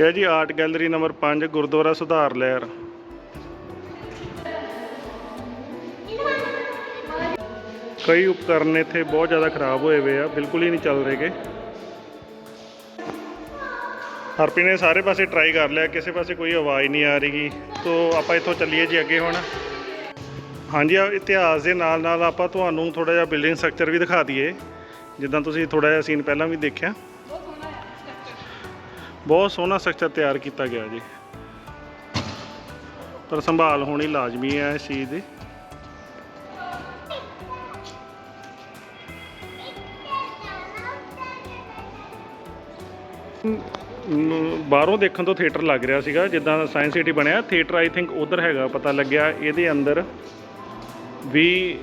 ਇਹ ਜੀ art gallery number 5 Gurdwara ਸੁਧਾਰ ਲਹਿਰ। ਕਈ ਉਪਕਰਨ ਇੱਥੇ ਬਹੁਤ ਜ਼ਿਆਦਾ ਖਰਾਬ ਹੋਏ ਹੋਏ ਆ, ਬਿਲਕੁਲ ਹੀ ਨਹੀਂ ਚੱਲ ਰਹੇਗੇ। ਹਰਪੀ ਨੇ ਸਾਰੇ ਪਾਸੇ ਟਰਾਈ ਕਰ ਲਿਆ, ਕਿਸੇ ਪਾਸੇ ਕੋਈ ਆਵਾਜ਼ ਨਹੀਂ ਆ ਰਹੀਗੀ ਤੋਂ ਆਪਾਂ ਇੱਥੋਂ ਚੱਲੀਏ ਜੀ ਅੱਗੇ ਹੁਣ। ਹਾਂਜੀ, ਆ ਇਤਿਹਾਸ ਦੇ ਨਾਲ ਨਾਲ ਆਪਾਂ ਤੁਹਾਨੂੰ ਥੋੜਾ ਜਿਹਾ ਬਿਲਡਿੰਗ ਸਟਰਕਚਰ ਵੀ ਦਿਖਾ ਦਈਏ। ਜਿੱਦਾਂ ਤੁਸੀਂ ਥੋੜਾ ਜਿਹਾ ਸੀਨ ਪਹਿਲਾਂ ਵੀ ਦੇਖਿਆ। ਬਹੁਤ ਸੋਹਣਾ ਸਟਰਕਚਰ ਤਿਆਰ ਕੀਤਾ ਗਿਆ ਜੀ। ਪਰ ਸੰਭਾਲ ਹੋਣੀ ਲਾਜ਼ਮੀ ਹੈ ਇਸ ਚੀਜ਼ ਦੀ। ਬਾਹਰੋਂ ਦੇਖਣ ਤੋਂ ਥੀਏਟਰ ਲੱਗ ਰਿਹਾ ਸੀਗਾ, ਜਿੱਦਾਂ ਸਾਇੰਸ ਸਿਟੀ ਬਣਿਆ। ਥੀਏਟਰ ਆਈ ਥਿੰਕ ਉਧਰ ਹੈਗਾ, ਪਤਾ ਲੱਗਿਆ। ਇਹਦੇ ਅੰਦਰ ਵੀ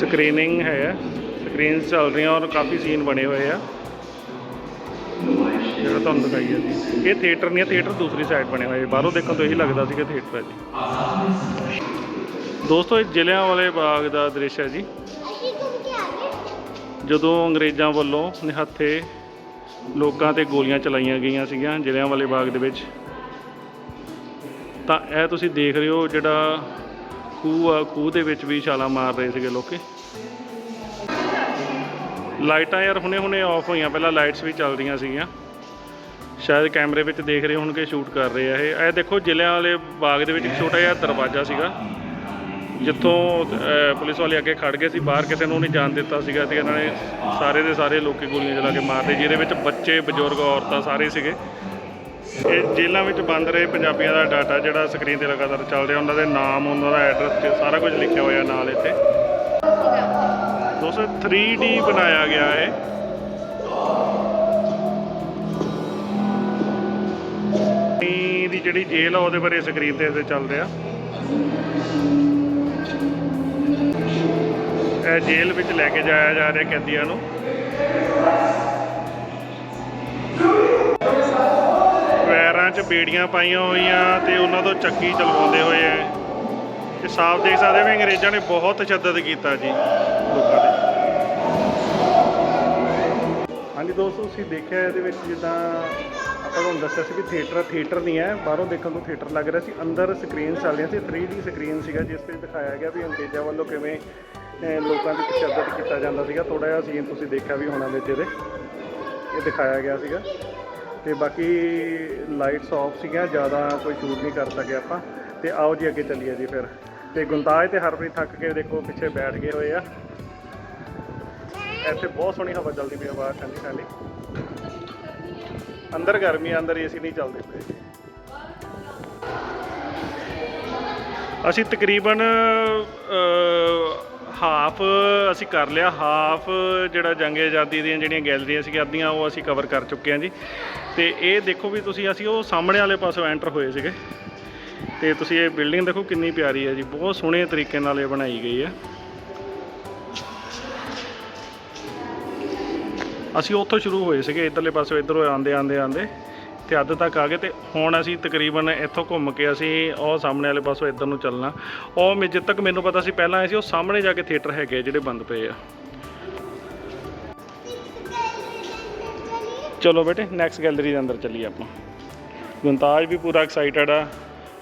ਸਕਰੀਨਿੰਗ ਹੈ। ਸਕਰੀਨਸ ਚੱਲ ਰਹੀਆਂ ਔਰ ਕਾਫੀ ਸੀਨ ਬਣੇ ਹੋਏ ਆ। ਜਿਹੜਾ ਤੁਹਾਨੂੰ ਦਿਖਾਈ ਹੈ ਜੀ। ਇਹ ਥੀਏਟਰ ਨਹੀਂ ਹੈ ਥੀਏਟਰ ਦੂਸਰੀ ਸਾਈਡ ਬਣਿਆ ਹੋਇਆ ਹੋਏ ਬਾਹਰੋਂ ਦੇਖਣ ਤੋਂ ਇਹੀ ਲੱਗਦਾ ਸੀ ਕਿ ਥੀਏਟਰ ਹੈ ਜੀ। ਦੋਸਤੋ, ਇਹ ਜ਼ਿਲ੍ਹਿਆਂ ਵਾਲੇ ਬਾਗ ਦਾ ਦ੍ਰਿਸ਼ ਹੈ ਜੀ। ਜਦੋਂ ਅੰਗਰੇਜ਼ਾਂ ਵੱਲੋਂ ਨਿਹੱਥੇ ਲੋਕਾਂ ਤੇ ਗੋਲੀਆਂ ਚਲਾਈਆਂ ਗਈਆਂ ਸੀਗੀਆਂ ਜ਼ਿਲ੍ਹਿਆਂ ਵਾਲੇ ਬਾਗ ਦੇ ਵਿੱਚ, ਤਾਂ ਇਹ ਤੁਸੀਂ ਦੇਖ ਰਹੇ ਹੋ ਜਿਹੜਾ ਖੂਹ ਆ, ਖੂਹ ਦੇ ਵਿੱਚ ਵੀ ਛਾਲਾਂ ਮਾਰ ਰਹੇ ਸੀਗੇ ਲੋਕੀ। ਲਾਈਟਾਂ ਯਾਰ ਹੁਣੇ ਹੁਣੇ ਆਫ ਹੋਈਆਂ, ਪਹਿਲਾਂ ਲਾਈਟਸ ਵੀ ਚੱਲ ਰਹੀਆਂ ਸੀਗੀਆਂ। ਸ਼ਾਇਦ ਕੈਮਰੇ ਵਿੱਚ ਦੇਖ ਰਹੇ ਹੋਣਗੇ, ਸ਼ੂਟ ਕਰ ਰਹੇ ਆ ਇਹ। ਇਹ ਦੇਖੋ, ਜ਼ਿਲ੍ਹਿਆਂ ਵਾਲੇ ਬਾਗ ਦੇ ਵਿੱਚ ਇੱਕ ਛੋਟਾ ਜਿਹਾ ਦਰਵਾਜ਼ਾ ਸੀਗਾ, ਜਿੱਥੋਂ ਪੁਲਿਸ ਵਾਲੇ ਅੱਗੇ ਖੜ ਗਏ ਸੀ, ਬਾਹਰ ਕਿਸੇ ਨੂੰ ਨਹੀਂ ਜਾਣ ਦਿੱਤਾ ਸੀਗਾ ਤੇ ਇਹਨਾਂ ਨੇ ਸਾਰੇ ਦੇ ਸਾਰੇ ਲੋਕੀ ਗੋਲੀਆਂ ਚਲਾ ਕੇ ਮਾਰਦੇ ਜਿਹਦੇ ਵਿੱਚ ਬੱਚੇ, ਬਜ਼ੁਰਗ, ਔਰਤਾਂ ਸਾਰੇ ਸੀਗੇ। ਇਹ ਜੇਲ੍ਹਾਂ ਵਿੱਚ ਬੰਦ ਰਹੇ ਪੰਜਾਬੀਆਂ ਦਾ ਡਾਟਾ, ਜਿਹੜਾ ਸਕਰੀਨ ਤੇ ਲਗਾਤਾਰ ਚੱਲ ਰਿਹਾ, ਉਹਨਾਂ ਦੇ ਨਾਮ, ਉਹਨਾਂ ਦਾ ਐਡਰੈਸ ਸਾਰਾ ਕੁਝ ਲਿਖਿਆ ਹੋਇਆ ਨਾਲ ਇੱਥੇ। ਦੋਸਤੋ 3D ਬਣਾਇਆ ਗਿਆ ਹੈ ਜਿਹੜੀ ਜੇਲ੍ਹ ਆ, ਉਹਦੇ ਬਾਰੇ ਸਕਰੀਨ ਤੇ ਇੱਥੇ ਚੱਲ ਰਿਹਾ। ਇਹ ਜੇਲ੍ਹ ਵਿੱਚ ਲੈ ਕੇ ਜਾਇਆ ਜਾ ਰਿਹਾ ਕੈਦੀਆਂ ਨੂੰ। ਪੈਰਾਂ 'ਚ ਬੇੜੀਆਂ ਪਾਈਆਂ ਹੋਈਆਂ ਤੇ ਉਹਨਾਂ ਤੋਂ ਚੱਕੀ ਚਲਵਾਉਂਦੇ ਹੋਏ ਐ ਤੇ ਸਾਫ਼ ਦੇਖ ਸਕਦੇ ਵੀ ਅੰਗਰੇਜ਼ਾਂ ਨੇ ਬਹੁਤ ਤਸ਼ੱਦਦ ਕੀਤਾ ਜੀ ਲੋਕਾਂ ਦੇ ਹਾਂਜੀ ਦੋਸਤੋ, ਤੁਸੀਂ ਦੇਖਿਆ ਇਹਦੇ ਵਿੱਚ ਜਿੱਦਾਂ ਆਪਾਂ ਤੁਹਾਨੂੰ ਦੱਸਿਆ ਸੀ ਕਿ ਥੀਏਟਰ ਥੀਏਟਰ ਨਹੀਂ ਹੈ, ਬਾਹਰੋਂ ਦੇਖਣ ਨੂੰ ਥੀਏਟਰ ਲੱਗ ਰਿਹਾ ਸੀ। ਅੰਦਰ ਸਕਰੀਨ ਚੱਲ ਰਹੀਆਂ ਸੀ 3D ਸਕਰੀਨ ਸੀਗਾ, ਜਿਸ ਤੇ ਦਿਖਾਇਆ ਗਿਆ ਵੀ ਅੰਗਰੇਜ਼ਾਂ ਵੱਲੋਂ ਕਿਵੇਂ ਲੋਕਾਂ ਦੀ ਤਸ਼ੱਦਦ ਕੀਤਾ ਜਾਂਦਾ ਸੀਗਾ। ਥੋੜਾ ਜਿਹਾ ਸੀਨ ਤੁਸੀਂ ਦੇਖਿਆ ਵੀ ਹੋਣਾ ਵਿੱਚ ਇਹਦੇ। ਇਹ ਦਿਖਾਇਆ ਗਿਆ ਸੀਗਾ। ਤੇ ਬਾਕੀ ਲਾਈਟਸ ਆਫ ਸੀਗੀਆਂ, ਜ਼ਿਆਦਾ ਕੋਈ ਸ਼ੂਟ ਨਹੀਂ ਕਰ ਸਕੇ ਆਪਾਂ। ਤੇ ਆਓ ਜੀ ਅੱਗੇ ਚੱਲੀਏ ਜੀ ਫਿਰ। ਤੇ ਗੁੰਦਾਜ ਤੇ ਹਰਪ੍ਰੀਤ ਥੱਕ ਕੇ ਦੇਖੋ, ਪਿੱਛੇ ਬੈਠ ਗਏ ਹੋਏ ਆ। ਇੱਥੇ ਬਹੁਤ ਸੋਹਣੀ ਹਵਾ ਚੱਲਦੀ ਪਈ ਆ ਬਾਹਰ ਠੰਡੀ ਠੰਡੀ ਅੰਦਰ ਗਰਮੀ ਆ, ਅੰਦਰ ਏਸੀ ਨਹੀਂ ਚੱਲਦੇ ਪਏ। ਅਸੀਂ ਤਕਰੀਬਨ ਹਾਫ ਅਸੀਂ ਕਰ ਲਿਆ ਹਾਫ ਜਿਹੜਾ ਜੰਗ ਆਜ਼ਾਦੀ ਦੀਆਂ ਜਿਹੜੀਆਂ ਗੈਲਰੀਆਂ ਸੀਗੀਆਂ ਅੱਧੀਆਂ ਉਹ ਅਸੀਂ ਕਵਰ ਕਰ ਚੁੱਕੇ ਹਾਂ ਜੀ। ਤੇ ਇਹ ਦੇਖੋ ਵੀ ਤੁਸੀਂ ਅਸੀਂ ਉਹ ਸਾਹਮਣੇ ਵਾਲੇ ਪਾਸੋਂ ਐਂਟਰ ਹੋਏ ਸੀਗੇ। ਤੇ ਤੁਸੀਂ ਇਹ ਬਿਲਡਿੰਗ ਦੇਖੋ ਕਿੰਨੀ ਪਿਆਰੀ ਹੈ ਜੀ ਬਹੁਤ ਸੋਹਣੇ ਤਰੀਕੇ ਨਾਲ ਇਹ ਬਣਾਈ ਗਈ ਹੈ। ਅਸੀਂ ਉੱਥੋਂ ਸ਼ੁਰੂ ਹੋਏ ਸੀਗੇ, ਇਧਰਲੇ ਪਾਸੇ ਇਧਰੋਂ ਆਂਦੇ ਆਂਦੇ ਆਂਦੇ ਤੇ ਅੱਧ ਤੱਕ ਆ ਗਏ ਤੇ ਹੁਣ ਅਸੀਂ ਤਕਰੀਬਨ ਇੱਥੋਂ ਘੁੰਮ ਕੇ ਅਸੀਂ ਉਹ ਸਾਹਮਣੇ ਵਾਲੇ ਪਾਸੋਂ ਇੱਧਰ ਨੂੰ ਚੱਲਣਾ। ਉਹ ਮੇ ਜਿੱਦ ਤੱਕ ਮੈਨੂੰ ਪਤਾ ਸੀ, ਪਹਿਲਾਂ ਆਏ ਸੀ, ਉਹ ਸਾਹਮਣੇ ਜਾ ਕੇ ਥੀਏਟਰ ਹੈਗੇ ਆ ਜਿਹੜੇ ਬੰਦ ਪਏ ਆ। ਚਲੋ ਬੇਟੇ ਨੈਕਸਟ ਗੈਲਰੀ ਦੇ ਅੰਦਰ ਚੱਲੀਏ ਆਪਾਂ। ਗੁੰਤਾਜ ਵੀ ਪੂਰਾ ਐਕਸਾਈਟਡ ਆ,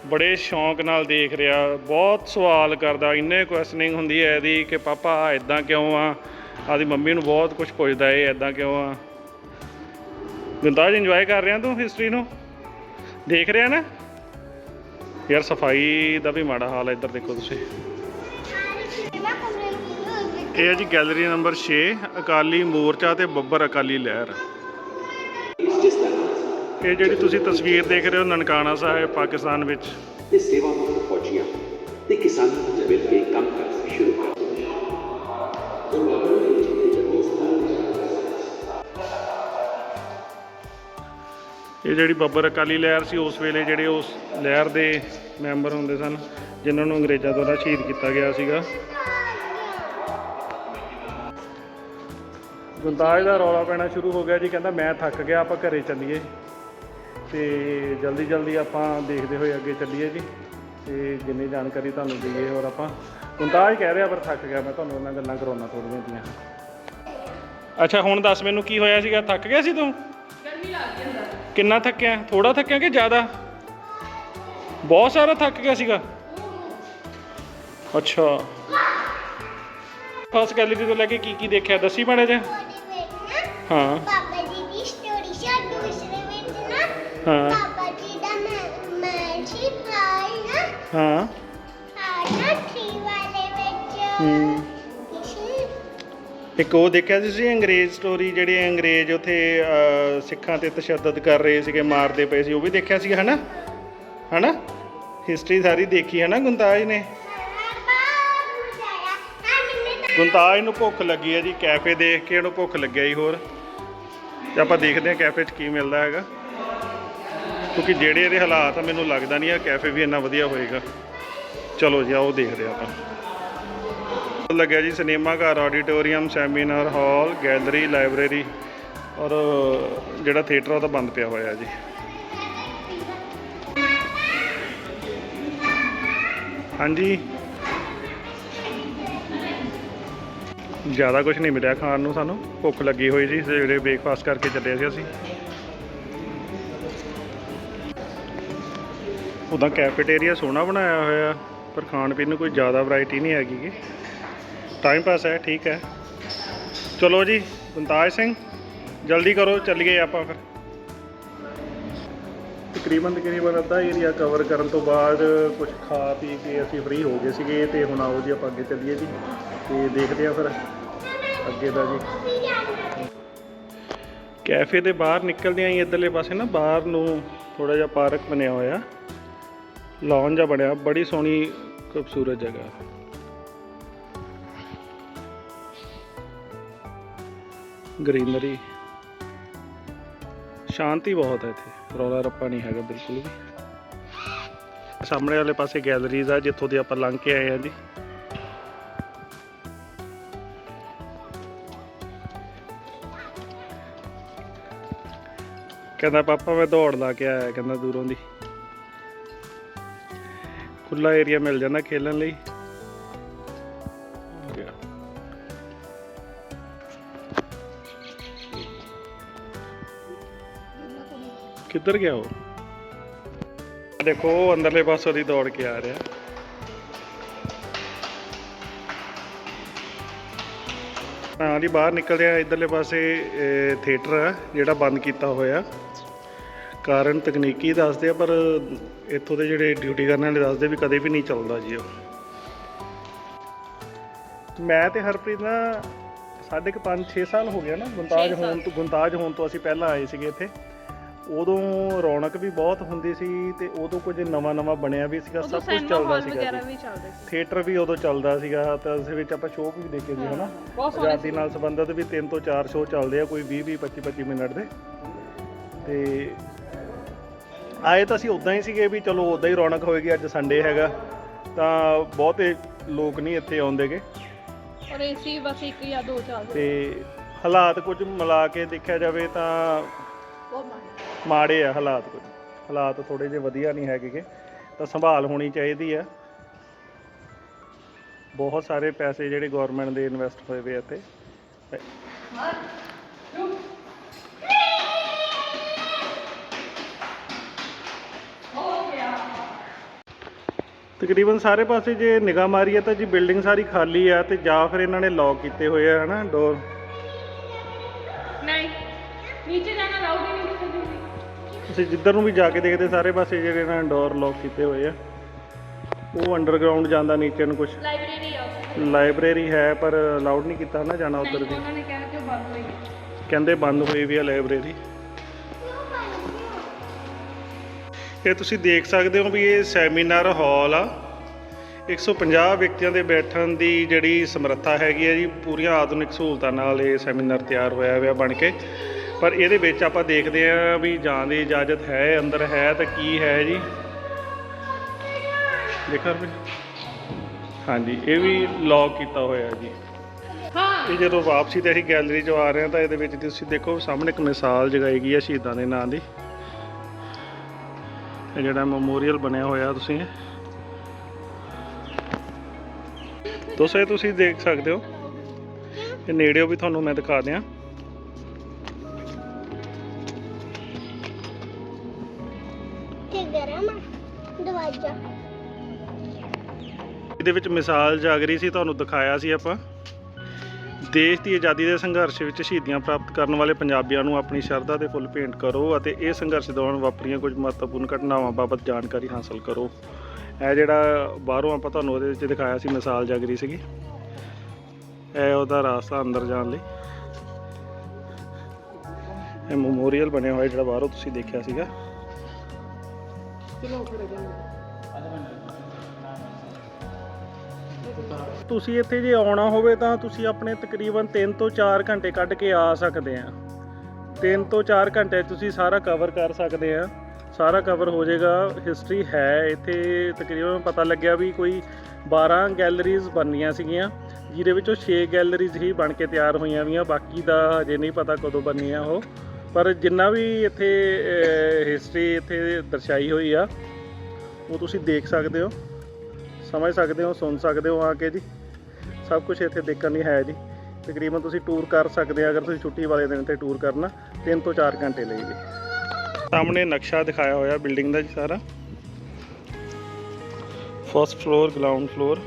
ਬੜੇ ਸ਼ੌਂਕ ਨਾਲ ਦੇਖ ਰਿਹਾ, ਬਹੁਤ ਸਵਾਲ ਕਰਦਾ, ਇੰਨੇ ਕੁਐਸਚਨਿੰਗ ਹੁੰਦੀ ਹੈ ਇਹਦੀ ਕਿ ਪਾਪਾ ਇਦਾਂ ਕਿਉਂ ਆ? ਆਦੀ ਮੰਮੀ ਨੂੰ ਬਹੁਤ ਕੁਝ ਪੁੱਛਦਾ ਏ ਇਦਾਂ ਕਿਉਂ ਆ? ਗੁੰਦਾਜ ਇੰਜੋਏ ਕਰ ਰਿਹਾ ਤੂੰ ਹਿਸਟਰੀ ਨੂੰ? ਦੇਖ ਰਿਹਾ ਨਾ? ਯਾਰ ਸਫ਼ਾਈ ਦਾ ਵੀ ਮਾੜਾ ਹਾਲ ਹੈ ਇੱਧਰ ਦੇਖੋ ਤੁਸੀਂ। ਇਹ ਹੈ ਜੀ ਗੈਲਰੀ ਨੰਬਰ 6 ਅਕਾਲੀ ਮੋਰਚਾ ਤੇ ਬੱਬਰ ਅਕਾਲੀ ਲਹਿਰ। ਇਹ ਜਿਹੜੀ ਤੁਸੀਂ ਤਸਵੀਰ ਦੇਖ ਰਹੇ ਹੋ ਨਨਕਾਣਾ ਸਾਹਿਬ, ਪਾਕਿਸਤਾਨ ਵਿੱਚ। ਤੇ ਸੇਵਾਵਾਨ ਫੌਜੀਆਂ ਤੇ ਕਿਸਾਨਾਂ ਨੂੰ ਮਿਲ ਕੇ ਕੰਮ ਕਰਨਾ ਸ਼ੁਰੂ ਇਹ ਜਿਹੜੀ ਬੱਬਰ ਅਕਾਲੀ ਲਹਿਰ ਸੀ, ਉਸ ਵੇਲੇ ਜਿਹੜੇ ਉਸ ਲਹਿਰ ਦੇ ਮੈਂਬਰ ਹੁੰਦੇ ਸਨ, ਜਿਨ੍ਹਾਂ ਨੂੰ ਅੰਗਰੇਜ਼ਾਂ ਦੁਆਰਾ ਸ਼ਹੀਦ ਕੀਤਾ ਗਿਆ ਸੀਗਾ। ਗੁੰਦਾਜ ਦਾ ਰੌਲਾ ਪੈਣਾ ਸ਼ੁਰੂ ਹੋ ਗਿਆ ਜੀ, ਕਹਿੰਦਾ ਮੈਂ ਥੱਕ ਗਿਆ, ਆਪਾਂ ਘਰੇ ਚੱਲੀਏ। ਤੇ ਜਲਦੀ ਜਲਦੀ ਆਪਾਂ ਦੇਖਦੇ ਹੋਏ ਅੱਗੇ ਚੱਲੀਏ ਜੀ। ਤੇ ਜਿੰਨੀ ਜਾਣਕਾਰੀ ਤੁਹਾਨੂੰ ਦਈਏ ਹੋਰ ਆਪਾਂ। ਗੁੰਦਾਜ ਕਹਿ ਰਿਹਾ, ਪਰ ਥੱਕ ਗਿਆ, ਮੈਂ ਤੁਹਾਨੂੰ ਉਹਨਾਂ ਗੱਲਾਂ ਕਰਾਉਣਾ ਥੋੜ੍ਹੀਆਂ ਜੀਆਂ ਅੱਛਾ, ਹੁਣ ਦੱਸ ਮੈਨੂੰ ਕੀ ਹੋਇਆ ਸੀਗਾ? ਥੱਕ ਗਿਆ ਸੀ ਤੂੰ? ਗਰਮੀ ਲੱਗਦੀ ਅੰਦਰ। ਕਿੰਨਾ ਥੱਕਿਆ? ਥੋੜਾ ਥੱਕਿਆ ਕਿ ਜ਼ਿਆਦਾ? ਬਹੁਤ ਸਾਰਾ ਥੱਕ ਗਿਆ ਸੀਗਾ। ਅੱਛਾ। ਫਸਟ ਗੈਲਰੀ ਤੋਂ ਲੈ ਕੇ ਕੀ ਕੀ ਦੇਖਿਆ? ਦੱਸੀ ਮਾੜਾ ਜਿਹਾ। ਹਾਂ। ਜੀ ਦੀ ਸਟੋਰੀ ਸ਼ਾ ਦੂਸਰੇ ਵਿੱਚ ਨਾ ਹਾਂ। ਬਾਬਾ ਜੀ ਦਾ ਮੈਂ ਮੈਂ ਸੀ ਪ੍ਰਾਈ ਨਾ। ਹਾਂ। ਵਾਲੇ ਵਿੱਚ ਹੂੰ। ਇੱਕ ਉਹ ਦੇਖਿਆ ਸੀ ਤੁਸੀਂ ਅੰਗਰੇਜ਼ ਸਟੋਰੀ ਜਿਹੜੇ ਅੰਗਰੇਜ਼ ਉਥੇ ਸਿੱਖਾਂ ਤੇ ਤਸ਼ੱਦਦ ਕਰ ਰਹੇ ਸੀਗੇ, ਮਾਰਦੇ ਪਏ ਸੀ, ਉਹ ਵੀ ਦੇਖਿਆ ਸੀ ਹਨਾ? ਹਨਾ? ਹਿਸਟਰੀ ਸਾਰੀ ਦੇਖੀ ਹੈ ਨਾ ਗੁੰਤਾਜ ਨੇ? ਗੁੰਤਾਜ ਨੂੰ ਭੁੱਖ ਲੱਗੀ ਹੈ ਜੀ, ਕੈਫੇ ਦੇਖ ਕੇ ਉਹਨੂੰ ਭੁੱਖ ਲੱਗਿਆ ਜੀ ਹੋਰ। ਤੇ ਆਪਾਂ ਦੇਖਦੇ ਹਾਂ ਕੈਫੇ 'ਚ ਕੀ ਮਿਲਦਾ ਹੈਗਾ। ਕਿਉਂਕਿ ਜਿਹੜੇ ਇਹਦੇ ਹਾਲਾਤ ਆ, ਮੈਨੂੰ ਲੱਗਦਾ ਨਹੀਂ ਆ, ਕੈਫੇ ਵੀ ਇੰਨਾ ਵਧੀਆ ਹੋਏਗਾ। ਚਲੋ ਜੀ, ਆਓ ਦੇਖਦੇ ਆਪਾਂ। ਲੱਗਿਆ ਜੀ, ਸਿਨੇਮਾ ਘਰ, auditorium, seminar, hall, gallery, library ਔਰ ਜਿਹੜਾ ਥੀਏਟਰ ਉਹ ਤਾਂ ਬੰਦ ਪਿਆ ਹੋਇਆ ਜੀ। ਹਾਂਜੀ। ਜ਼ਿਆਦਾ ਕੁਝ ਨਹੀਂ ਮਿਲਿਆ ਖਾਣ ਨੂੰ ਸਾਨੂੰ। ਭੁੱਖ ਲੱਗੀ ਹੋਈ ਸੀ, ਸਵੇਰੇ ਬ੍ਰੇਕਫਾਸਟ ਕਰਕੇ ਚੱਲੇ ਸੀ ਅਸੀਂ। ਉਦਾਂ ਕੈਫੇਟੇਰੀਆ ਸੋਹਣਾ ਬਣਾਇਆ ਹੋਇਆ, ਪਰ ਖਾਣ ਪੀਣ ਨੂੰ ਕੋਈ ਜ਼ਿਆਦਾ ਵੈਰਾਈਟੀ ਨਹੀਂ ਹੈਗੀ ਗੀ। ਟਾਈਮ ਪਾਸ ਹੈ, ਠੀਕ ਹੈ। ਚਲੋ ਜੀ ਬੰਤਾਜ ਸਿੰਘ, ਜਲਦੀ ਕਰੋ, ਚੱਲੀਏ ਆਪਾਂ ਫਿਰ। ਤਕਰੀਬਨ ਤਕਰੀਬਨ ਅੱਧਾ ਏਰੀਆ ਕਵਰ ਕਰਨ ਤੋਂ ਬਾਅਦ ਕੁਝ ਖਾ ਪੀ ਕੇ ਅਸੀਂ ਫ੍ਰੀ ਹੋ ਗਏ ਸੀਗੇ ਤੇ ਹੁਣ ਆਓ ਜੀ ਆਪਾਂ ਅੱਗੇ ਚੱਲੀਏ ਜੀ। ਤੇ ਦੇਖਦੇ ਆ ਫਿਰ ਅੱਗੇ ਦਾ ਜੀ। ਕੈਫੇ ਦੇ ਬਾਹਰ ਨਿਕਲਦੇ ਆਂ ਇਧਰਲੇ ਪਾਸੇ ਨਾ, ਬਾਹਰ ਨੂੰ ਥੋੜਾ ਜਿਹਾ ਪਾਰਕ ਬਣਿਆ ਹੋਇਆ। ਲੌਨ ਜਿਹਾ ਬਣਿਆ, ਬੜੀ ਸੋਹਣੀ, ਖੂਬਸੂਰਤ ਜਗ੍ਹਾ। ਗ੍ਰੀਨਰੀ। ਸ਼ਾਂਤੀ ਬਹੁਤ ਹੈ ਇੱਥੇ। ਰੌਲਾ ਰੱਪਾ ਨਹੀਂ ਹੈਗਾ ਬਿਲਕੁਲ ਵੀ। ਸਾਹਮਣੇ ਵਾਲੇ ਪਾਸੇ ਗੈਲਰੀਜ਼ ਆ, ਜਿੱਥੋਂ ਦੀ ਆਪਾਂ ਲੰਘ ਕੇ ਆਏ ਆ ਜੀ। ਕਹਿੰਦਾ, ਪਾਪਾ, ਮੈਂ ਦੌੜ ਲਾ ਕੇ ਆਇਆ, ਕਹਿੰਦਾ ਦੂਰੋਂ ਦੀ। ਖੁੱਲਾ ਏਰੀਆ ਮਿਲ ਜਾਂਦਾ ਖੇਲਣ ਲਈ। ਕਿੱਧਰ ਗਿਆ ਉਹ? ਦੇਖੋ ਉਹ ਅੰਦਰਲੇ ਪਾਸੋਂ ਦੀ ਦੌੜ ਕੇ ਆ ਰਿਹਾ। ਹਾਂ ਜੀ ਬਾਹਰ ਨਿਕਲਦੇ ਆ ਇਧਰਲੇ ਪਾਸੇ ਥੀਏਟਰ ਹੈ ਜਿਹੜਾ ਬੰਦ ਕੀਤਾ ਹੋਇਆ। ਕਾਰਨ ਤਕਨੀਕੀ ਦੱਸਦੇ ਆ ਪਰ ਇੱਥੋਂ ਦੇ ਜਿਹੜੇ ਡਿਊਟੀ ਕਰਨ ਵਾਲੇ ਦੱਸਦੇ ਵੀ ਕਦੇ ਵੀ ਨਹੀਂ ਚੱਲਦਾ ਜੀ ਉਹ। ਮੈਂ ਤੇ ਹਰਪ੍ਰੀਤ ਨਾ ਸਾਢੇ ਕੁ ਪੰਜ 6 ਸਾਲ ਹੋ ਗਿਆ ਨਾ ਗੁੰਤਾਜ। ਹੋਣ ਤੋਂ ਗੁੰਤਾਜ ਹੋਣ ਤੋਂ ਅਸੀਂ ਪਹਿਲਾਂ ਆਏ ਸੀਗੇ ਇੱਥੇ। ਉਦੋਂ ਰੌਣਕ ਵੀ ਬਹੁਤ ਹੁੰਦੀ ਸੀ ਤੇ ਉਦੋਂ ਕੁਝ ਨਵਾਂ ਨਵਾਂ ਬਣਿਆ ਵੀ ਸੀਗਾ ਸਭ ਕੁਝ ਚੱਲਦਾ ਸੀਗਾ ਵਗੈਰਾ ਜੀ। ਵੀ ਚੱਲਦੇ ਸੀ। ਥੀਏਟਰ ਵੀ ਉਦੋਂ ਚੱਲਦਾ ਸੀਗਾ ਤਾਂ ਉਸ ਵਿੱਚ ਆਪਾਂ ਸ਼ੋਅ ਵੀ ਦੇਖੇ ਸੀ ਹਨਾ? ਬਹੁਤ ਸੋਹਣੇ ਆਜ਼ਾਦੀ ਨਾਲ ਸੰਬੰਧਿਤ ਵੀ 3 ਤੋਂ 4 ਸ਼ੋਅ ਚੱਲਦੇ ਆ ਕੋਈ 20 20 25 25 ਮਿੰਟ ਦੇ। ਤੇ ਆਏ ਤਾਂ ਅਸੀਂ ਉਦਾਂ ਹੀ ਸੀਗੇ ਵੀ ਚਲੋ ਉਦਾਂ ਹੀ ਰੌਣਕ ਹੋਏਗੀ ਅੱਜ ਸੰਡੇ ਹੈਗਾ। ਤਾਂ ਬਹੁਤੇ ਲੋਕ ਨਹੀਂ ਇੱਥੇ ਆਉਂਦੇਗੇ। ਔਰ ਏਸੀ ਬਸ ਇੱਕ ਜਾਂ ਦੋ ਚੱਲਦੇ ਤੇ ਹਾਲਾਤ ਕੁਝ ਮਿਲਾ ਕੇ ਦੇਖਿਆ ਜਾਵੇ ਤਾਂ ਬਹੁਤ ਮਾੜੇ। ਮਾੜੇ ਆ ਹਾਲਾਤ ਕੁਝ। ਹਾਲਾਤ ਥੋੜੇ ਜਿਹੇ ਵਧੀਆ ਨਹੀਂ ਹੈਗੇ ਤਾਂ ਸੰਭਾਲ ਹੋਣੀ ਚਾਹੀਦੀ ਆ। ਬਹੁਤ ਸਾਰੇ ਪੈਸੇ ਜਿਹੜੇ ਗਵਰਨਮੈਂਟ ਦੇ ਇਨਵੈਸਟ ਹੋਏ ਵੇ ਇੱਥੇ। ਤਕਰੀਬਨ ਸਾਰੇ ਪਾਸੇ ਜੇ ਨਿਗਾਹ ਮਾਰੀ ਆ ਤਾਂ ਜੀ ਬਿਲਡਿੰਗ ਸਾਰੀ ਖਾਲੀ ਆ ਤੇ ਜਾਂ ਫਿਰ ਇਹਨਾਂ ਨੇ ਲੌਕ ਕੀਤੇ ਹੋਏ ਆ, ਹਨਾ ਡੋਰ ਨਹੀਂ। ਨੀਚੇ ਅਸੀਂ ਜਿੱਧਰ ਨੂੰ ਵੀ ਜਾ ਕੇ ਦੇਖਦੇ ਸਾਰੇ ਪਾਸੇ ਜਿਹੜੇ ਇਹਨਾਂ ਨੇ ਡੋਰ ਲੌਕ ਕੀਤੇ ਹੋਏ ਆ। ਉਹ ਅੰਡਰਗਰਾਉਂਡ ਜਾਂਦਾ ਨੀਚੇ ਨੂੰ ਕੁਝ ਲਾਇਬ੍ਰੇਰੀ ਆ ਲਾਇਬ੍ਰੇਰੀ ਹੈ ਪਰ ਅਲਾਉਡ ਨਹੀਂ ਕੀਤਾ ਨਾ ਜਾਣਾ ਉੱਧਰ ਵੀ। ਉਹਨਾਂ ਨੇ ਕਿਹਾ ਕਿ ਉਹ ਬੰਦ ਹੋਈ ਕਹਿੰਦੇ ਬੰਦ ਹੋਈ ਵੀ ਆ ਲਾਇਬ੍ਰੇਰੀ ਇਹ ਤੁਸੀਂ ਦੇਖ ਸਕਦੇ ਹੋ ਵੀ ਇਹ ਸੈਮੀਨਾਰ ਹਾਲ ਆ। 150 ਵਿਅਕਤੀਆਂ ਦੇ ਬੈਠਣ ਦੀ ਜਿਹੜੀ ਸਮਰੱਥਾ ਹੈਗੀ ਹੈ ਜੀ ਪੂਰੀਆਂ ਆਧੁਨਿਕ ਸਹੂਲਤਾਂ ਨਾਲ ਇਹ ਸੈਮੀਨਾਰ ਤਿਆਰ ਹੋਇਆ ਹੋਇਆ ਬਣ ਕੇ। ਪਰ ਇਹਦੇ ਵਿੱਚ ਆਪਾਂ ਦੇਖਦੇ ਆ ਵੀ ਜਾਣ ਦੀ ਇਜਾਜ਼ਤ ਹੈ ਅੰਦਰ ਹੈ ਤਾਂ ਕੀ ਹੈ ਜੀ? ਦੇਖੋ ਵੀ। ਹਾਂਜੀ ਇਹ ਵੀ ਲੌਕ ਕੀਤਾ ਹੋਇਆ ਜੀ। ਹਾਂ। ਇਹ ਜਦੋਂ ਵਾਪਸੀ ਤੇ ਅਸੀਂ ਗੈਲਰੀ 'ਚੋਂ ਆ ਰਹੇ ਹਾਂ ਤਾਂ ਇਹਦੇ ਵਿੱਚ ਤੁਸੀਂ ਦੇਖੋ ਸਾਹਮਣੇ ਇੱਕ ਮਿਸਾਲ ਜਗਾਈ ਗਈ ਹੈ ਸ਼ਹੀਦਾਂ ਦੇ ਨਾਂ ਦੀ। ਇਹ ਜਿਹੜਾ ਮੈਮੋਰੀਅਲ ਬਣਿਆ ਹੋਇਆ ਤੁਸੀਂ। ਦੋਸਤੋ ਇਹ ਤੁਸੀਂ ਦੇਖ ਸਕਦੇ ਹੋ। ਇਹ ਨੇੜਿਓ ਵੀ ਤੁਹਾਨੂੰ ਮੈਂ ਦਿਖਾ ਦਿਆਂ। ਇਹਦੇ ਵਿੱਚ ਮਿਸਾਲ ਜਾਗਰੀ ਸੀ, ਤੁਹਾਨੂੰ ਦਿਖਾਇਆ ਸੀ ਆਪਾਂ। ਦੇਸ਼ ਦੀ ਆਜ਼ਾਦੀ ਦੇ ਸੰਘਰਸ਼ ਵਿੱਚ ਸ਼ਹੀਦੀਆਂ ਪ੍ਰਾਪਤ ਕਰਨ ਵਾਲੇ ਪੰਜਾਬੀਆਂ ਨੂੰ ਆਪਣੀ ਸ਼ਰਧਾ ਦੇ ਫੁੱਲ ਭੇਂਟ ਕਰੋ ਅਤੇ ਇਹ ਸੰਘਰਸ਼ ਦੌਰਾਨ ਵਾਪਰੀਆਂ ਕੁਝ ਮਹੱਤਵਪੂਰਨ ਘਟਨਾਵਾਂ ਬਾਬਤ ਜਾਣਕਾਰੀ ਹਾਸਲ ਕਰੋ। ਇਹ ਜਿਹੜਾ ਬਾਹਰੋਂ ਆਪਾਂ ਤੁਹਾਨੂੰ ਉਹਦੇ ਵਿੱਚ ਦਿਖਾਇਆ ਸੀ, ਮਿਸਾਲ ਜਾਗਰੀ ਸੀਗੀ। ਇਹ ਉਹਦਾ ਰਾਸਤਾ ਅੰਦਰ ਜਾਣ ਲਈ। ਇਹ ਮੈਮੋਰੀਅਲ ਬਣਿਆ ਹੋਇਆ ਜਿਹੜਾ ਬਾਹਰੋਂ ਤੁਸੀਂ ਦੇਖਿਆ ਸੀਗਾ। ਤੁਸੀਂ ਇੱਥੇ ਜੇ ਆਉਣਾ ਹੋਵੇ ਤਾਂ ਤੁਸੀਂ ਆਪਣੇ ਤਕਰੀਬਨ 3 ਤੋਂ 4 ਘੰਟੇ ਕੱਢ ਕੇ ਆ ਸਕਦੇ ਆ। 3 ਤੋਂ 4 ਘੰਟੇ ਤੁਸੀਂ ਸਾਰਾ ਕਵਰ ਕਰ ਸਕਦੇ ਆ। ਸਾਰਾ ਕਵਰ ਹੋ ਜਾਏਗਾ ਹਿਸਟਰੀ ਹੈ ਇੱਥੇ। ਤਕਰੀਬਨ ਪਤਾ ਲੱਗਿਆ ਵੀ ਕੋਈ 12 ਗੈਲਰੀਜ਼ ਬਣਨੀਆਂ ਸੀਗੀਆਂ, ਜਿਹਦੇ ਵਿੱਚੋਂ 6 ਗੈਲਰੀਜ਼ ਹੀ ਬਣ ਕੇ ਤਿਆਰ ਹੋਈਆਂ ਵੀਆਂ। ਬਾਕੀ ਦਾ ਹਜੇ ਨਹੀਂ ਪਤਾ ਕਦੋਂ ਬਣਨੀਆਂ ਉਹ। ਪਰ ਜਿੰਨਾ ਵੀ ਇੱਥੇ ਹਿਸਟਰੀ ਇੱਥੇ ਦਰਸਾਈ ਹੋਈ ਆ, ਉਹ ਤੁਸੀਂ ਦੇਖ ਸਕਦੇ ਹੋ। ਸਮਝ ਸਕਦੇ ਹੋ, ਸੁਣ ਸਕਦੇ ਹੋ ਆ ਕੇ ਜੀ। ਸਭ ਕੁਝ ਇੱਥੇ ਦੇਖਣ ਲਈ ਹੈ ਜੀ। ਤਕਰੀਬਨ ਤੁਸੀਂ ਟੂਰ ਕਰ ਸਕਦੇ ਆ, ਅਗਰ ਤੁਸੀਂ ਛੁੱਟੀ ਵਾਲੇ ਦਿਨ ਤੇ ਟੂਰ ਕਰਨਾ 3 ਤੋਂ 4 ਘੰਟੇ ਲਈ ਜੀ। ਸਾਹਮਣੇ ਨਕਸ਼ਾ ਦਿਖਾਇਆ ਹੋਇਆ ਬਿਲਡਿੰਗ ਦਾ ਜੀ ਸਾਰਾ। ਫਸਟ ਫਲੋਰ ਗਰਾਊਂਡ ਫਲੋਰ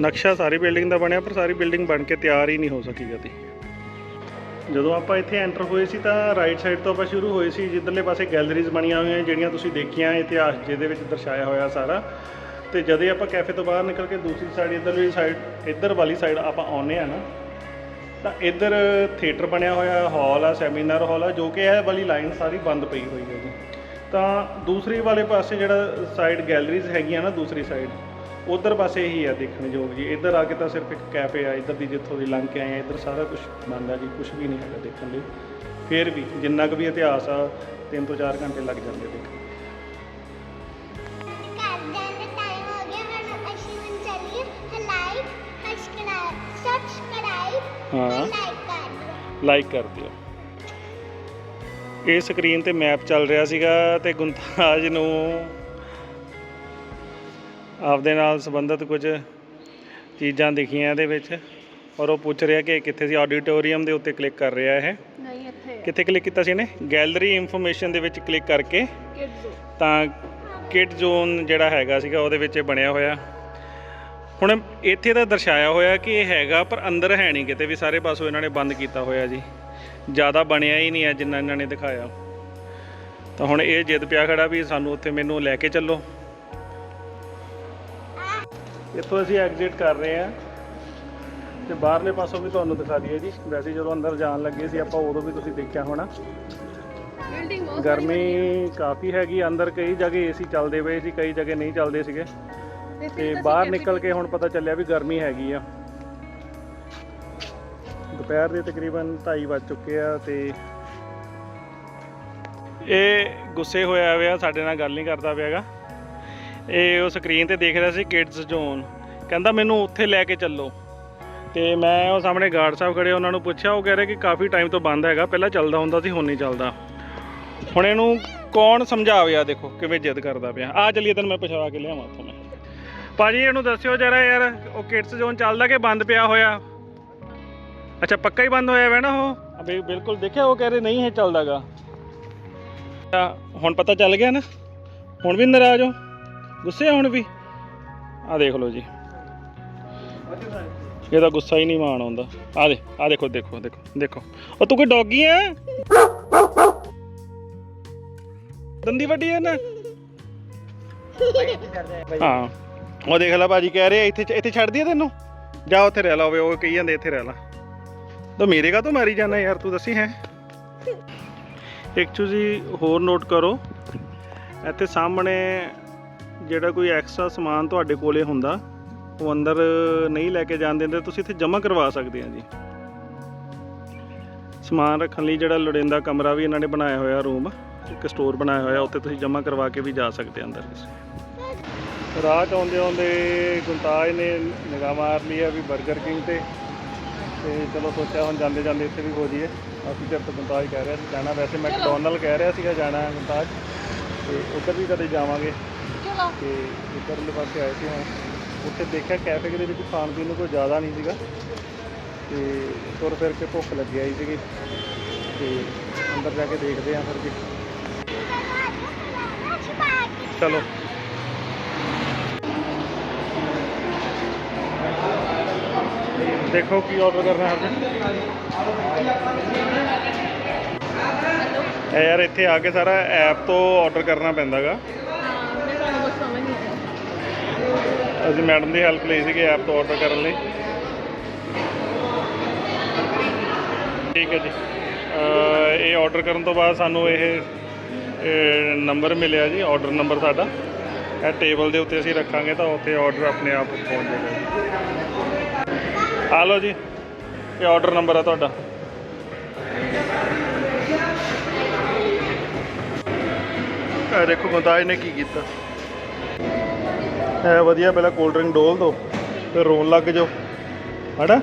ਨਕਸ਼ਾ ਸਾਰੀ ਬਿਲਡਿੰਗ ਦਾ ਬਣਿਆ, ਪਰ ਸਾਰੀ ਬਿਲਡਿੰਗ ਬਣ ਕੇ ਤਿਆਰ ਹੀ ਨਹੀਂ ਹੋ ਸਕੀ ਕਦੀ ਜਦੋਂ ਆਪਾਂ ਇੱਥੇ ਐਂਟਰ ਹੋਏ ਸੀ ਤਾਂ ਰਾਈਟ ਸਾਈਡ ਤੋਂ ਆਪਾਂ ਸ਼ੁਰੂ ਹੋਏ ਸੀ, ਜਿੱਧਰਲੇ ਪਾਸੇ ਗੈਲਰੀਜ਼ ਬਣੀਆਂ ਹੋਈਆਂ ਜਿਹੜੀਆਂ ਤੁਸੀਂ ਦੇਖੀਆਂ, ਇਤਿਹਾਸ ਜਿਹਦੇ ਵਿੱਚ ਦਰਸਾਇਆ ਹੋਇਆ ਸਾਰਾ। ਤੇ ਜਦੇ ਆਪਾਂ ਕੈਫੇ ਤੋਂ ਬਾਹਰ ਨਿਕਲ ਕੇ ਦੂਸਰੀ ਸਾਈਡ ਇੱਧਰਲੀ ਸਾਈਡ ਇੱਧਰ ਵਾਲੀ ਸਾਈਡ ਆਪਾਂ ਆਉਨੇ ਆ ਨਾ, ਤਾਂ ਇੱਧਰ ਥੀਏਟਰ ਬਣਿਆ ਹੋਇਆ ਹਾਲ ਆ ਸੈਮੀਨਾਰ ਹਾਲ ਆ, ਜੋ ਕਿ ਇਹ ਵਾਲੀ ਲਾਈਨ ਸਾਰੀ ਬੰਦ ਪਈ ਹੋਈ ਹੈ ਜੀ ਤਾਂ ਦੂਸਰੀ ਵਾਲੇ ਪਾਸੇ ਜਿਹੜਾ ਸਾਈਡ ਗੈਲਰੀਜ਼ ਹੈਗੀਆਂ ਨਾ, ਦੂਸਰੀ ਸਾਈਡ ਉਧਰ ਪਾਸੇ ਹੀ ਆ ਦੇਖਣ ਯੋਗ ਜੀ। ਇੱਧਰ ਆ ਕੇ ਤਾਂ ਸਿਰਫ ਇੱਕ ਕੈਫੇ ਆ ਇੱਧਰ ਦੀ ਜਿੱਥੋਂ ਦੀ ਲੰਘ ਕੇ ਆਏ ਆ ਇੱਧਰ ਸਾਰਾ ਕੁਝ ਬੰਦ ਆ ਜੀ ਕੁਝ ਵੀ ਨਹੀਂ ਹੈਗਾ ਦੇਖਣ ਲਈ। ਫਿਰ ਵੀ ਜਿੰਨਾ ਕੁ ਵੀ ਇਤਿਹਾਸ ਆ 3 ਤੋਂ 4 ਘੰਟੇ ਲੱਗ ਜਾਂਦੇ ਦੇਖਣ। ਹੋ ਲਾਈਕ ਕਰ ਦਿਓ। ਇਹ ਸਕਰੀਨ ਤੇ ਮੈਪ ਚੱਲ ਰਿਹਾ ਸੀਗਾ ਤੇ ਗੁੰਤਾਜ ਨੂੰ ਆਪਦੇ ਨਾਲ ਸੰਬੰਧਿਤ ਕੁਝ ਚੀਜ਼ਾਂ ਦਿਖੀਆਂ ਇਹਦੇ ਵਿੱਚ ਔਰ ਉਹ ਪੁੱਛ ਰਿਹਾ ਕਿ ਇਹ ਕਿੱਥੇ ਸੀ ਆਡੀਟੋਰੀਅਮ ਦੇ ਉੱਤੇ ਕਲਿੱਕ ਕਰ ਰਿਹਾ ਇਹ। ਨਹੀਂ ਇੱਥੇ। ਕਿੱਥੇ ਕਲਿੱਕ ਕੀਤਾ ਸੀ ਇਹਨੇ? ਗੈਲਰੀ ਇਨਫੋਰਮੇਸ਼ਨ ਦੇ ਵਿੱਚ ਕਲਿੱਕ ਕਰਕੇ। ਤਾਂ ਕਿਡ ਜ਼ੋਨ ਜਿਹੜਾ ਹੈਗਾ ਸੀਗਾ ਉਹਦੇ ਵਿੱਚ ਇਹ ਬਣਿਆ ਹੋਇਆ। ਹੁਣ ਇੱਥੇ ਤਾਂ ਦਰਸਾਇਆ ਹੋਇਆ ਕਿ ਇਹ ਹੈਗਾ ਪਰ ਅੰਦਰ ਹੈ ਨਹੀਂ ਕਿਤੇ ਵੀ ਸਾਰੇ ਪਾਸੋਂ ਇਹਨਾਂ ਨੇ ਬੰਦ ਕੀਤਾ ਹੋਇਆ ਜੀ। ਜ਼ਿਆਦਾ ਬਣਿਆ ਹੀ ਨਹੀਂ ਹੈ ਜਿੰਨਾ ਇਹਨਾਂ ਨੇ ਦਿਖਾਇਆ। ਤਾਂ ਹੁਣ ਇਹ ਜਿੱਦ ਪਿਆ ਖੜਾ ਵੀ ਸਾਨੂੰ ਉੱਥੇ ਮੈਨੂੰ ਲੈ ਕੇ ਚੱਲੋ। ਇੱਥੋਂ ਅਸੀਂ ਐਗਜ਼ਿਟ ਕਰ ਰਹੇ ਹਾਂ। ਤੇ ਬਾਹਰਲੇ ਪਾਸੋਂ ਵੀ ਤੁਹਾਨੂੰ ਦਿਖਾ ਦਈਏ ਜੀ। ਵੈਸੇ ਜਦੋਂ ਅੰਦਰ ਜਾਣ ਲੱਗੇ ਸੀ ਆਪਾਂ ਉਦੋਂ ਵੀ ਤੁਸੀਂ ਦੇਖਿਆ ਹੋਣਾ। ਗਰਮੀ ਕਾਫੀ ਹੈਗੀ। ਅੰਦਰ ਕਈ ਜਗ੍ਹਾ ਏਸੀ ਚੱਲਦੇ ਪਏ ਸੀ ਕਈ ਜਗ੍ਹਾ ਨਹੀਂ ਚੱਲਦੇ ਸੀਗੇ। ਤੇ ਬਾਹਰ ਨਿਕਲ ਕੇ ਹੁਣ ਪਤਾ ਚੱਲਿਆ ਵੀ ਗਰਮੀ ਹੈਗੀ ਆ। ਦੁਪਹਿਰ ਦੇ ਤਕਰੀਬਨ 2:30 ਵੱਜ ਚੁੱਕੇ ਆ ਤੇ ਇਹ ਗੁੱਸੇ ਹੋਇਆ ਹੋਇਆ ਸਾਡੇ ਨਾਲ ਗੱਲ ਨਹੀਂ ਕਰਦਾ ਪਿਆਗਾ ਇਹ ਉਹ ਸਕਰੀਨ ਤੇ ਦੇਖ ਰਿਹਾ ਸੀ ਕਿਡਸ ਜ਼ੋਨ ਕਹਿੰਦਾ ਮੈਨੂੰ ਉੱਥੇ ਲੈ ਕੇ ਚੱਲੋ। ਤੇ ਮੈਂ ਉਹ ਸਾਹਮਣੇ ਗਾਰਡ ਸਾਹਿਬ ਖੜੇ, ਉਹਨਾਂ ਨੂੰ ਪੁੱਛਿਆ, ਉਹ ਕਹਿ ਰਹੇ ਕਿ ਕਾਫੀ ਟਾਈਮ ਤੋਂ ਬੰਦ ਹੈਗਾ, ਪਹਿਲਾਂ ਚੱਲਦਾ ਹੁੰਦਾ ਸੀ, ਹੁਣ ਨਹੀਂ ਚੱਲਦਾ। ਹੁਣ ਇਹਨੂੰ ਕੌਣ ਸਮਝਾਵੇ? ਆ ਦੇਖੋ ਕਿਵੇਂ ਜਿੱਦ ਕਰਦਾ ਪਿਆ। ਆ ਚੱਲੀਏ ਤੈਨੂੰ ਮੈਂ ਪਛਾਵਾ ਕੇ ਲਿਆਵਾਂ ਉੱਥੋਂ ਮੈਂ। ਭਾਜੀ, ਇਹਨੂੰ ਦੱਸਿਓ ਜਰਾ ਯਾਰ, ਉਹ ਕਿਡਸ ਜ਼ੋਨ ਚੱਲਦਾ ਕਿ ਬੰਦ ਪਿਆ ਹੋਇਆ? ਅੱਛਾ, ਪੱਕਾ ਹੀ ਬੰਦ ਹੋਇਆ ਵੈ ਨਾ ਉਹ? ਅਬੇ ਬਿਲਕੁਲ ਦੇਖਿਆ, ਉਹ ਕਹਿ ਰਹੇ ਨਹੀਂ ਇਹ ਚੱਲਦਾਗਾ। ਹੁਣ ਪਤਾ ਚੱਲ ਗਿਆ ਨਾ? ਹੁਣ ਵੀ ਨਾਰਾਜ਼ ਹੋ? ਗੁੱਸੇ ਆ ਹੁਣ ਵੀ? ਆ ਦੇਖ ਲਓ ਜੀ। ਇਹਦਾ ਗੁੱਸਾ ਹੀ ਨਹੀਂ ਮਾਣ ਆਉਂਦਾ। ਆ ਦੇ ਆ ਦੇਖੋ ਦੇਖੋ ਦੇਖੋ ਦੇਖੋ। ਉਹ ਤੂੰ ਕੋਈ ਡੌਗੀ ਆ ਦੰਦੀ ਵੱਡੀ ਹੈ ਨਾ? ਹਾਂ। ਉਹ ਦੇਖ ਲੈ ਭਾਜੀ ਕਹਿ ਰਹੇ, ਇੱਥੇ ਇੱਥੇ ਛੱਡ ਦਈਏ ਤੈਨੂੰ? ਜਾ ਉੱਥੇ ਰਹਿ ਲਾ ਹੋਵੇ ਉਹ ਕਹੀ ਜਾਂਦੇ ਇੱਥੇ ਰਹਿ ਲਾ। ਤੂੰ ਮੇਰੇ ਕਾ ਤੂੰ ਮਾਰੀ ਜਾਣਾ ਯਾਰ, ਤੂੰ ਦੱਸੀ ਹੈ? ਇੱਕ ਚੀਜ਼ ਹੋਰ ਨੋਟ ਕਰੋ। ਇੱਥੇ ਸਾਹਮਣੇ ਜਿਹੜਾ ਕੋਈ ਐਕਸਟਰਾ ਸਮਾਨ ਤੁਹਾਡੇ ਕੋਲੇ ਹੁੰਦਾ ਉਹ ਅੰਦਰ ਨਹੀਂ ਲੈ ਕੇ ਜਾਣ ਦਿੰਦੇ ਤੁਸੀਂ ਇੱਥੇ ਜਮ੍ਹਾਂ ਕਰਵਾ ਸਕਦੇ ਆ ਜੀ। ਸਮਾਨ ਰੱਖਣ ਲਈ ਜਿਹੜਾ ਲੋੜੀਂਦਾ ਕਮਰਾ ਵੀ ਇਹਨਾਂ ਨੇ ਬਣਾਇਆ ਹੋਇਆ ਰੂਮ ਇੱਕ ਸਟੋਰ ਬਣਾਇਆ ਹੋਇਆ ਉੱਥੇ ਤੁਸੀਂ ਜਮ੍ਹਾਂ ਕਰਵਾ ਕੇ ਵੀ ਜਾ ਸਕਦੇ ਅੰਦਰ ਤੁਸੀਂ। ਰਾਹ 'ਚ ਆਉਂਦੇ ਆਉਂਦੇ ਗੁੰਤਾਜ ਨੇ ਨਿਗਾਹ ਮਾਰ ਲਈ ਆ ਵੀ 버ਗਰ ਕਿੰਗ ਤੇ। ਤੇ ਚਲੋ ਸੋਚਿਆ ਹੁਣ ਜਾਂਦੇ ਜਾਂਦੇ ਇੱਥੇ ਵੀ ਹੋ ਜਾਈਏ। ਅਸੀਂ ਤੇ ਗੁੰਤਾਜ ਕਹਿ ਰਿਹਾ ਸੀ ਜਾਣਾ ਵੈਸੇ ਮੈਕਡੋਨਲ ਕਹਿ ਰਿਹਾ ਸੀਗਾ ਜਾਣਾ ਗੁੰਤਾਜ। ਤੇ ਉੱਧਰ ਵੀ ਕਦੇ ਜਾਵਾਂਗੇ। ਤੇ ਇੱਧਰਲੇ ਪਾਸੇ ਆਏ ਸੀ ਹੁਣ। ਉੱਥੇ ਦੇਖਿਆ ਕੈਫੇ ਦੇ ਵਿੱਚ ਖਾਣ ਪੀਣ ਨੂੰ ਕੋਈ ਜ਼ਿਆਦਾ ਨਹੀਂ ਸੀਗਾ। ਤੇ ਤੁਰ ਫਿਰ ਕੇ ਭੁੱਖ ਲੱਗੀ ਆਈ ਸੀਗੀ। ਤੇ ਅੰਦਰ ਜਾ ਕੇ ਦੇਖਦੇ ਆ ਫਿਰ ਕਿ ਚਲੋ। ਦੇਖੋ ਕੀ ਆਰਡਰ ਕਰਨਾ ਹੈ ਯਾਰ ਇੱਥੇ ਆ ਕੇ ਸਾਰਾ ਐਪ ਤੋਂ ਆਰਡਰ ਕਰਨਾ ਪੈਂਦਾਗਾ हाँ मैं ਤੁਹਾਨੂੰ ਕੁਝ ਸਮਝ ਨਹੀਂ ਆਇਆ ਅਸੀਂ ਮੈਡਮ ਦੀ ਹੈਲਪ ਲਈ ਸੀਗੀ ਐਪ ਤੋਂ ਆਰਡਰ ਕਰਨ ਲਈ। ਠੀਕ ਹੈ ਜੀ। ਇਹ ਆਰਡਰ ਕਰਨ ਤੋਂ ਬਾਅਦ ਸਾਨੂੰ ਇਹ ਨੰਬਰ ਮਿਲਿਆ ਜੀ ਆਰਡਰ ਨੰਬਰ ਸਾਡਾ। ਇਹ ਟੇਬਲ ਦੇ ਉੱਤੇ ਅਸੀਂ ਰੱਖਾਂਗੇ ਤਾਂ ਉੱਥੇ ਆਰਡਰ ਆਪਣੇ ਆਪ ਪਹੁੰਚ ਜਾਏਗਾ ਜੀ। ਆ ਲਓ ਜੀ, ਇਹ ਆਰਡਰ ਨੰਬਰ ਆ ਤੁਹਾਡਾ। ਦੇਖੋ ਮਤਾਜ ਨੇ ਕੀ ਕੀਤਾ। ਇਹ ਵਧੀਆ, ਪਹਿਲਾਂ ਕੋਲਡ ਡਰਿੰਕ ਡੋਲ ਦੋ, ਫਿਰ ਰੋਣ ਲੱਗ ਜਾਓ। ਹਨਾ?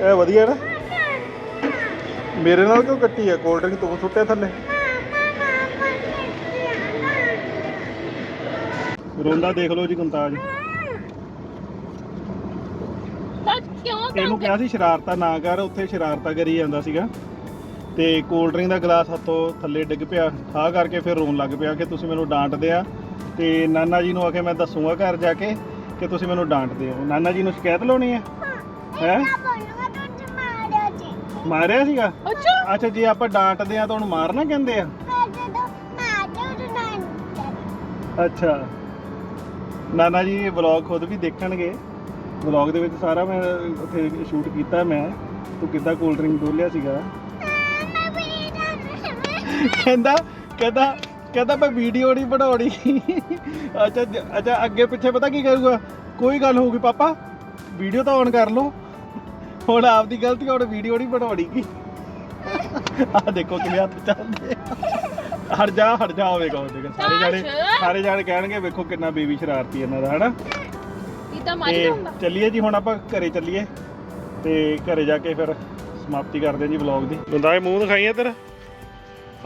ਇਹ ਵਧੀਆ ਨਾ? ਮੇਰੇ ਨਾਲ ਕਿਉਂ ਕੱਟੀ ਹੈ? ਕੋਲਡ ਡਰਿੰਕ ਤੂੰ ਸੁੱਟਿਆ ਥੱਲੇ? ਰੋਂਦਾ ਦੇਖ ਲਓ ਜੀ ਗੁੰਤਾਜ ਤਾਂ ਇਹਨੂੰ ਕਿਹਾ ਸੀ ਸ਼ਰਾਰਤਾਂ ਨਾ ਕਰ, ਉੱਥੇ ਸ਼ਰਾਰਤਾਂ ਕਰੀ ਜਾਂਦਾ ਸੀਗਾ। ਤੇ ਕੋਲਡ ਡਰਿੰਕ ਦਾ ਗਲਾਸ ਹੱਥੋਂ ਥੱਲੇ ਡਿੱਗ ਪਿਆ। ਠਾ ਕਰਕੇ ਫਿਰ ਰੋਣ ਲੱਗ ਪਿਆ ਕਿ ਤੁਸੀਂ ਮੈਨੂੰ ਡਾਂਟਦੇ ਆ। ਤੇ ਨਾਨਾ ਜੀ ਨੂੰ ਆਖੇ ਮੈਂ ਦੱਸੂਗਾ ਘਰ ਜਾ ਕੇ ਕਿ ਤੁਸੀਂ ਮੈਨੂੰ ਡਾਂਟਦੇ ਹੋ ਨਾਨਾ ਜੀ ਨੂੰ ਸ਼ਿਕਾਇਤ ਲਾਉਣੀ ਹੈ? ਹੈਂ? ਮਾਰਿਆ ਸੀਗਾ? ਅੱਛਾ। ਅੱਛਾ ਜੇ ਆਪਾਂ ਡਾਂਟਦੇ ਆ ਤਾਂ ਉਹਨੂੰ ਮਾਰਨਾ ਕਹਿੰਦੇ ਆ? ਅੱਛਾ। ਨਾਨਾ ਜੀ ਵਲੌਗ ਖੁਦ ਵੀ ਦੇਖਣਗੇ। ਵਲੌਗ ਦੇ ਵਿੱਚ ਸਾਰਾ ਮੈਂ ਉੱਥੇ ਸ਼ੂਟ ਕੀਤਾ ਮੈਂ। ਤੂੰ ਕਿੱਦਾਂ ਕੋਲਡ ਡਰਿੰਕ ਡੋਲਿਆ ਸੀਗਾ? ਕਹਿੰਦਾ ਕਹਿੰਦਾ ਕਹਿੰਦਾ ਮੈਂ ਵੀਡੀਓ ਨਹੀਂ ਬਣਾਉਣੀ। ਅੱਛਾ ਅੱਛਾ ਅੱਗੇ ਪਿੱਛੇ ਪਤਾ ਕੀ ਕਰੂਗਾ? ਕੋਈ ਗੱਲ ਹੋਊਗੀ ਪਾਪਾ ਵੀਡੀਓ ਤਾਂ ਔਨ ਕਰ ਲਓ। ਹੁਣ ਆਪਦੀ ਗਲਤੀ ਹੁਣ ਵੀਡੀਓ ਨਹੀਂ ਬਣਾਉਣੀ ਕੀ ਆ ਦੇਖੋ ਕਿਵੇਂ ਹੱਥ ਚੱਲਦੇ। ਹਟ ਜਾ ਹਟ ਜਾ ਹੋਵੇਗਾ ਹੋਵੇਗਾ ਸਾਰੇ ਜਾਣੇ। ਸਾਰੇ ਜਾਣੇ ਕਹਿਣਗੇ ਵੇਖੋ ਕਿੰਨਾ ਬੇਬੀ ਸ਼ਰਾਰਤੀ ਇਹਨਾਂ ਦਾ ਹਨਾ? ਇਹ ਤਾਂ ਮਾਰੀ ਹੁੰਦਾ ਚੱਲੀਏ ਜੀ ਹੁਣ ਆਪਾਂ ਘਰੇ ਚੱਲੀਏ। ਤੇ ਘਰੇ ਜਾ ਕੇ ਫਿਰ ਸਮਾਪਤੀ ਕਰਦੇ ਹਾਂ ਜੀ ਵਲੌਗ ਦੀ। ਬੰਦਾ ਇਹ ਮੂੰਹ ਦਿਖਾਈ ਇੱਧਰ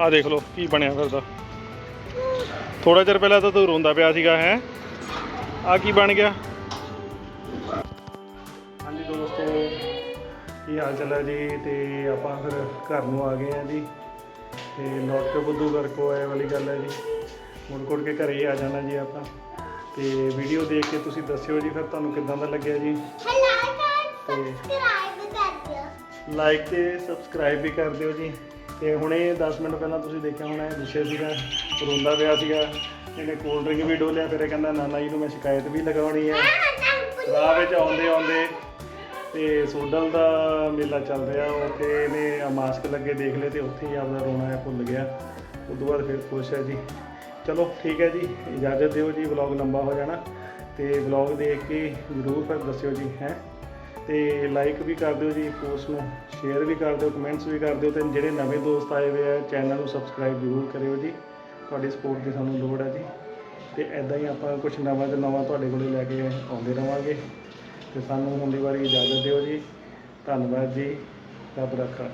ਆ ਦੇਖ ਲਓ ਕੀ ਬਣਿਆ ਫਿਰਦਾ। ਥੋੜਾ ਚਿਰ ਪਹਿਲਾਂ ਤਾਂ ਤੂੰ ਰੋਂਦਾ ਪਿਆ ਸੀਗਾ ਹੈ? ਆ ਕੀ ਬਣ ਗਿਆ? ਹਾਂਜੀ ਦੋਸਤੋ ਕੀ ਹਾਲ ਚਾਲ ਹੈ ਜੀ? ਤੇ ਆਪਾਂ ਫਿਰ ਘਰ ਨੂੰ ਆ ਗਏ ਆ ਜੀ। ਤੇ ਲੌਟ ਕੇ ਬੁੱਧੂ ਘਰ ਕੋ ਆਏ ਵਾਲੀ ਗੱਲ ਹੈ ਜੀ। ਮੁੜ ਕੁੜ ਕੇ ਘਰੇ ਹੀ ਆ ਜਾਣਾ ਜੀ ਆਪਾਂ। ਤੇ ਵੀਡੀਓ ਦੇਖ ਕੇ ਤੁਸੀਂ ਦੱਸਿਓ ਜੀ ਫਿਰ ਤੁਹਾਨੂੰ ਕਿੱਦਾਂ ਦਾ ਲੱਗਿਆ ਜੀ? ਲਾਈਕ ਤੇ ਸਬਸਕ੍ਰਾਈਬ ਵੀ ਕਰ ਦਿਓ ਜੀ। ਤੇ ਹੁਣੇ 10 ਮਿੰਟ ਪਹਿਲਾਂ ਤੁਸੀਂ ਦੇਖਿਆ ਹੋਣਾ, ਇਹ ਵਿਸ਼ੇ ਸੀਗਾ, ਰੋਂਦਾ ਪਿਆ ਸੀਗਾ, ਇਹਨੇ ਕੋਲਡ ਡਰਿੰਕ ਵੀ ਡੋਲਿਆ, ਫਿਰ ਇਹ ਕਹਿੰਦਾ, ਨਾਨਾ ਜੀ ਨੂੰ ਮੈਂ ਸ਼ਿਕਾਇਤ ਵੀ ਲਗਾਉਣੀ ਹੈ। ਰਾਹ ਵਿੱਚ ਆਉਂਦੇ ਆਉਂਦੇ ਤੇ ਸੋਡਲ ਦਾ ਮੇਲਾ ਚੱਲ ਰਿਹਾ, ਉੱਥੇ ਇਹਨੇ ਮਾਸਕ ਲੱਗੇ ਦੇਖ ਲਏ ਤੇ ਉੱਥੇ ਹੀ ਆਪਦਾ ਰੋਣਾ ਹੈ ਭੁੱਲ ਗਿਆ। ਉਸ ਤੋਂ ਬਾਅਦ ਫਿਰ ਖੁਸ਼ ਹੈ ਜੀ। ਚਲੋ, ਠੀਕ ਹੈ ਜੀ, ਇਜਾਜ਼ਤ ਦਿਓ ਜੀ ਵਲੌਗ ਲੰਬਾ ਹੋ ਜਾਣਾ ਤੇ ਵਲੌਗ ਦੇਖ ਕੇ ਜ਼ਰੂਰ ਫਿਰ ਦੱਸਿਓ ਜੀ, ਹੈ? ਤੇ ਲਾਈਕ ਵੀ ਕਰ ਦਿਓ ਜੀ ਪੋਸਟ ਨੂੰ ਸ਼ੇਅਰ ਵੀ ਕਰ ਦਿਓ ਕਮੈਂਟਸ ਵੀ ਕਰ ਦਿਓ ਤੇ ਜਿਹੜੇ ਨਵੇਂ ਦੋਸਤ ਆਏ ਹੋਏ ਆ ਚੈਨਲ ਨੂੰ ਸਬਸਕ੍ਰਾਈਬ ਜ਼ਰੂਰ ਕਰਿਓ ਜੀ। ਤੁਹਾਡੀ ਸਪੋਰਟ ਦੀ ਸਾਨੂੰ ਲੋੜ ਹੈ ਜੀ। ਤੇ ਐਦਾਂ ਹੀ ਆਪਾਂ ਕੁਝ ਨਵਾਂ ਤੇ ਨਵਾਂ ਤੁਹਾਡੇ ਕੋਲੇ ਲੈ ਕੇ ਆਉਂਦੇ ਰਵਾਂਗੇ। ਤੇ ਸਾਨੂੰ ਹੁਣ ਦੀ ਵਾਰੀ ਇਜਾਜ਼ਤ ਦਿਓ ਜੀ। ਧੰਨਵਾਦ ਜੀ। ਰੱਬ ਰੱਖਾ।